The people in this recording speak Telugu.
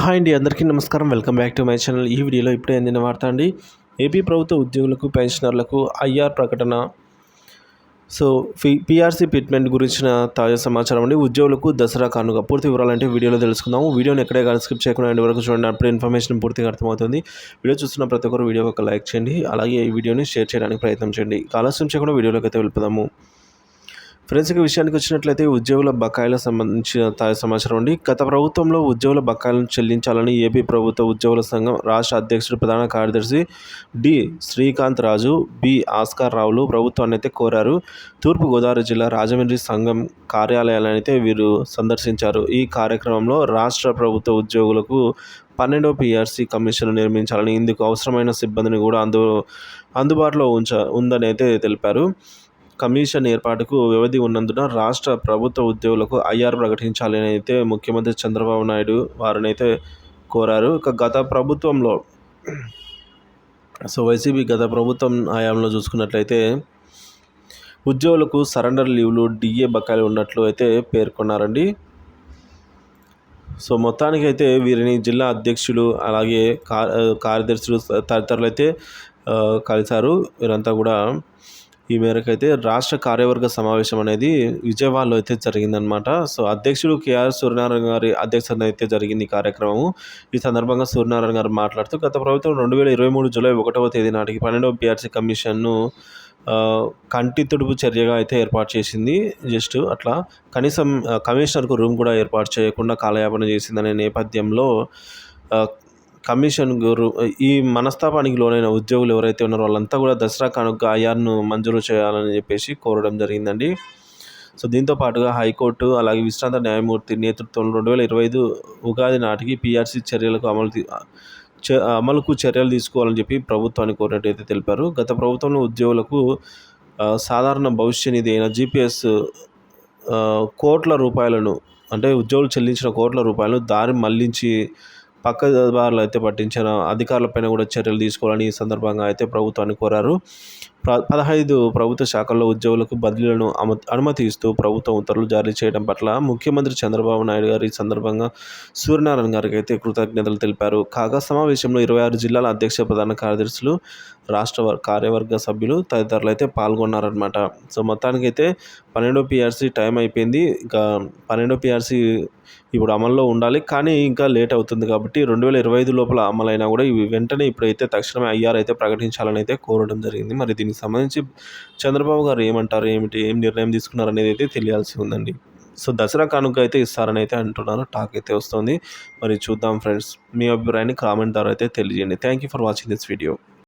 హాయ్ అండి అందరికీ నమస్కారం. Welcome back to my channel. ఈ వీడియోలో ఇప్పుడే అందిన వార్త అండి. ఏపీ ప్రభుత్వ ఉద్యోగులకు పెన్షనర్లకు ఐఆర్ ప్రకటన. సో పి పిఆర్సీ ఫిట్మెంట్ గురించిన తాజా సమాచారం అండి. ఉద్యోగులకు దసరా కానుక. పూర్తి వివరాలంటే వీడియోలో తెలుసుకుందాము. వీడియోని ఎక్కడే కానీ స్కిప్ చేయకుండా ఎండ్ వరకు చూడండి. అప్పుడు ఇన్ఫర్మేషన్ పూర్తిగా అర్థమవుతుంది. వీడియో చూస్తున్న ప్రతి ఒక్కరు వీడియో ఒక లైక్ చేయండి. అలాగే ఈ వీడియోని షేర్ చేయడానికి ప్రయత్నం చేయండి. ఆలస్యం చేయకుండా వీడియోలోకి అయితే వెళ్ళిపోదాము. ఫ్రెండ్స్కి విషయానికి వచ్చినట్లయితే ఉద్యోగుల బకాయిల సంబంధించిన తాజా సమాచారం అండి. గత ప్రభుత్వంలో ఉద్యోగుల బకాయిలను చెల్లించాలని ఏపీ ప్రభుత్వ ఉద్యోగుల సంఘం రాష్ట్ర అధ్యక్షుడు ప్రధాన కార్యదర్శి D. Srikanth Raju B. Oscar రావులు ప్రభుత్వాన్ని అయితే కోరారు. తూర్పుగోదావరి జిల్లా రాజమండ్రి సంఘం కార్యాలయాలను అయితే వీరు సందర్శించారు. ఈ కార్యక్రమంలో రాష్ట్ర ప్రభుత్వ ఉద్యోగులకు పన్నెండో పిఆర్సీ కమిషన్ నిర్మించాలని ఇందుకు అవసరమైన సిబ్బందిని కూడా అందు అందుబాటులో ఉంచ ఉందని అయితే తెలిపారు. కమిషన్ ఏర్పాటుకు వ్యవధి ఉన్నందున రాష్ట్ర ప్రభుత్వ ఉద్యోగులకు ఐఆర్ ప్రకటించాలని అయితే ముఖ్యమంత్రి చంద్రబాబు నాయుడు వారినైతే కోరారు. ఇక గత ప్రభుత్వంలో సో వైసీపీ గత ప్రభుత్వం హయాంలో చూసుకున్నట్లయితే ఉద్యోగులకు సరెండర్ లీవ్లు డిఏ బకాయిలు ఉన్నట్లు అయితే పేర్కొన్నారండి. సో మొత్తానికి అయితే వీరిని జిల్లా అధ్యక్షులు అలాగే కార్యదర్శులు తదితరులు అయితే కలిశారు. వీరంతా కూడా ఈ మేరకు అయితే రాష్ట్ర కార్యవర్గ సమావేశం అనేది విజయవాడలో అయితే జరిగిందనమాట సో అధ్యక్షుడు కేఆర్ సూర్యనారాయణ గారి అధ్యక్షతన అయితే జరిగింది ఈ కార్యక్రమం ఈ సందర్భంగా సూర్యనారాయణ గారు మాట్లాడుతూ గత ప్రభుత్వం రెండు వేల ఇరవై మూడు జూలై ఒకటవ తేదీ నాటికి పన్నెండవ పిఆర్సీ కమిషన్ను కంటి తుడుపు చర్యగా అయితే ఏర్పాటు చేసింది. జస్ట్ అట్లా కనీసం కమిషనర్కు రూమ్ కూడా ఏర్పాటు చేయకుండా కాలయాపన చేసిందనే నేపథ్యంలో కమిషన్ గురు ఈ మనస్తాపానికి లోనైన ఉద్యోగులు ఎవరైతే ఉన్నారో వాళ్ళంతా కూడా దసరా కానుక ఐఆర్ను మంజూరు చేయాలని చెప్పేసి కోరడం జరిగిందండి. సో దీంతో పాటుగా హైకోర్టు అలాగే విశ్రాంత న్యాయమూర్తి నేతృత్వంలో రెండు వేల ఇరవై ఐదు ఉగాది నాటికి పీఆర్సీ చర్యలకు అమలు అమలుకు చర్యలు తీసుకోవాలని చెప్పి ప్రభుత్వాన్ని కోరినట్టయితే తెలిపారు. గత ప్రభుత్వంలో ఉద్యోగులకు సాధారణ భవిష్య నిధి అయిన జీపీఎస్ కోట్ల రూపాయలను అంటే ఉద్యోగులు చెల్లించిన కోట్ల రూపాయలను దారి మళ్ళించి పక్క దారులు అయితే పట్టించిన అధికారులపైన కూడా చర్యలు తీసుకోవాలని ఈ సందర్భంగా అయితే ప్రభుత్వాన్ని కోరారు. పదహైదు ప్రభుత్వ శాఖల్లో ఉద్యోగులకు బదిలీలను అనుమతి ఇస్తూ ప్రభుత్వం ఉత్తర్వులు జారీ చేయడం పట్ల ముఖ్యమంత్రి చంద్రబాబు నాయుడు గారు ఈ సందర్భంగా సూర్యనారాయణ గారికి అయితే కృతజ్ఞతలు తెలిపారు. కాగా సమావేశంలో ఇరవై ఆరు జిల్లాల అధ్యక్ష ప్రధాన కార్యదర్శులు రాష్ట్ర కార్యవర్గ సభ్యులు తదితరులు అయితే పాల్గొన్నారనమాట సో మొత్తానికి అయితే పన్నెండో పిఆర్సీ టైం అయిపోయింది. ఇంకా పన్నెండో పిఆర్సీ ఇప్పుడు అమల్లో ఉండాలి. కానీ ఇంకా లేట్ అవుతుంది కాబట్టి రెండు వేల ఇరవై ఐదు లోపల అమలైనా కూడా ఇవి వెంటనే ఇప్పుడైతే తక్షణమే ఐఆర్ అయితే ప్రకటించాలని అయితే కోరడం జరిగింది. మరి దీనికి సంబంధించి చంద్రబాబు గారు ఏమంటారు ఏమిటి ఏం నిర్ణయం తీసుకున్నారు అనేది అయితే తెలియాల్సి ఉందండి. సో దసరా కానుక అయితే ఇస్తారని అయితే అంటున్నారు టాక్ అయితే వస్తుంది. మరి చూద్దాం ఫ్రెండ్స్ మీ అభిప్రాయాన్ని కామెంట్ ద్వారా అయితే తెలియజేయండి. Thank you for watching this video